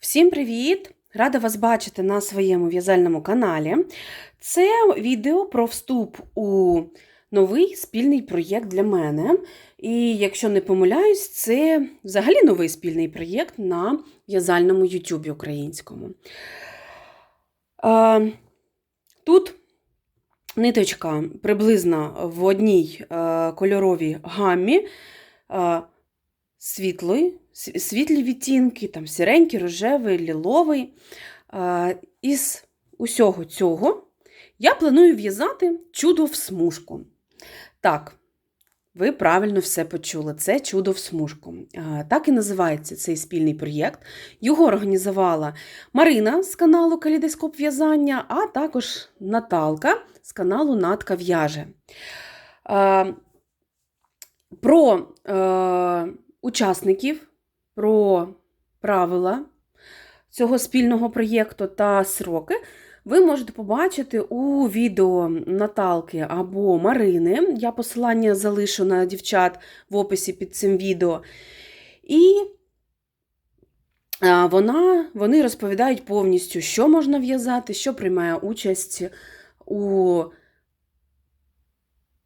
Всім привіт! Рада вас бачити на своєму в'язальному каналі. Це відео про вступ у новий спільний проєкт для мене. І якщо не помиляюсь, це взагалі новий спільний проєкт на в'язальному YouTube українському. Тут ниточка приблизно в одній е, кольоровій гаммі. е, світлої, св- світлі відтінки, там сіренький, рожевий, ліловий. Із усього цього я планую в'язати чудо в смужку. Так, ви правильно все почули. Це чудо в смужку. Так і називається цей спільний проєкт. Його організувала Марина з каналу Калейдоскоп в'язання, а також Наталка з каналу Натка в'яже. Про е, учасників, про правила цього спільного проєкту та сроки ви можете побачити у відео Наталки або Марини. Я посилання залишу на дівчат в описі під цим відео. І вона, вони розповідають повністю, що можна в'язати, що приймає участь у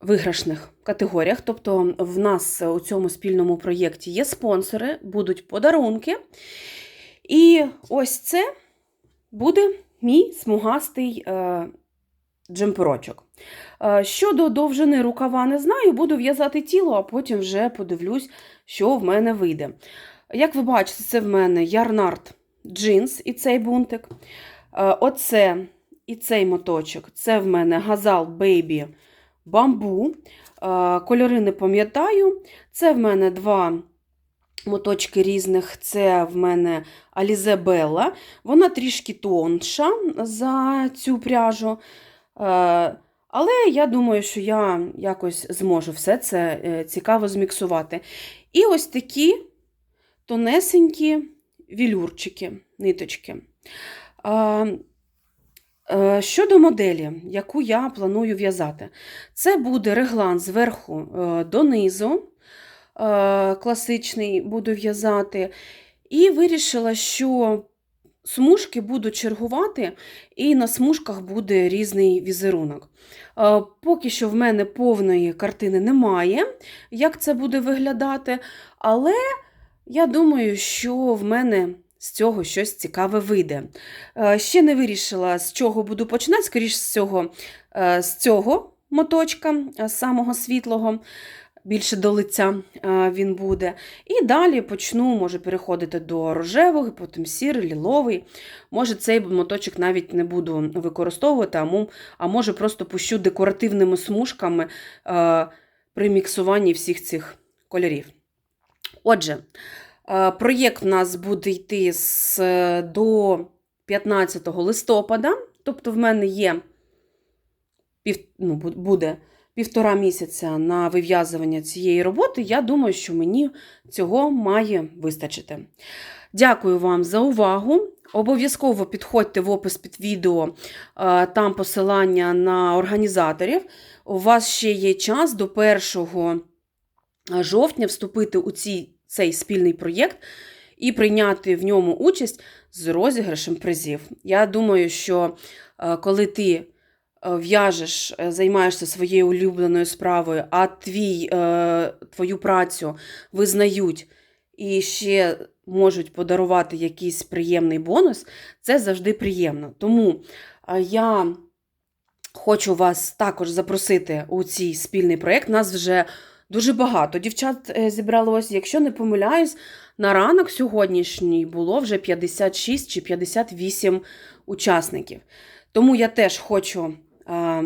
виграшних категоріях. Тобто, в нас у цьому спільному проєкті є спонсори, будуть подарунки. І ось це буде мій смугастий е, джемперочок. Е, щодо довжини рукава, не знаю, буду в'язати тіло, а потім вже подивлюсь, що в мене вийде. Як ви бачите, це в мене ярнард джинс і цей бунтик. Е, оце і цей моточок це в мене газал Baby бамбу. Е, Кольори не пам'ятаю. Це в мене два моточки різних. Це в мене Alize. Вона трішки тонша за цю пряжу. Е, Але я думаю, що я якось зможу все це е, цікаво зміксувати. І ось такі тонесенькі вілюрчики, ниточки. Е, Щодо моделі, яку я планую в'язати, це буде реглан зверху е, донизу, е, класичний буду в'язати. І вирішила, що смужки буду чергувати, і на смужках буде різний візерунок. Поки що в мене повної картини немає, як це буде виглядати, але я думаю, що в мене з цього щось цікаве вийде. Е, Ще не вирішила, з чого буду починати, скоріш з цього, е, з цього моточка, е, самого світлого, більше до лиця він буде. І далі почну, може, переходити до рожевого, потім сірий, ліловий. Може, цей моточок навіть не буду використовувати, а може, просто пущу декоративними смужками при міксуванні всіх цих кольорів. Отже, Проєкт у нас буде йти з, е, до 15 листопада, тобто в мене є пів, ну, буде півтора місяця на вив'язування цієї роботи. Я думаю, що мені цього має вистачити. Дякую вам за увагу. Обов'язково підходьте в опис під відео, е, там посилання на організаторів. У вас ще є час до 1 жовтня вступити у ці, цей спільний проєкт і прийняти в ньому участь з розіграшем призів. Я думаю, що е, коли ти е, в'яжеш, е, займаєшся своєю улюбленою справою, а твій, твою працю визнають і ще можуть подарувати якийсь приємний бонус, це завжди приємно. Тому я хочу вас також запросити у цей спільний проєкт. Нас вже дуже багато дівчат е, зібралось. Якщо не помиляюсь, на ранок сьогоднішній було вже 56 чи 58 учасників. Тому я теж хочу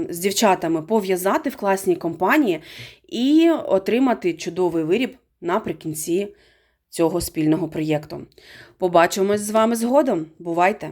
з дівчатами пов'язати в класній компанії і отримати чудовий виріб наприкінці цього спільного проєкту. Побачимось з вами згодом. Бувайте!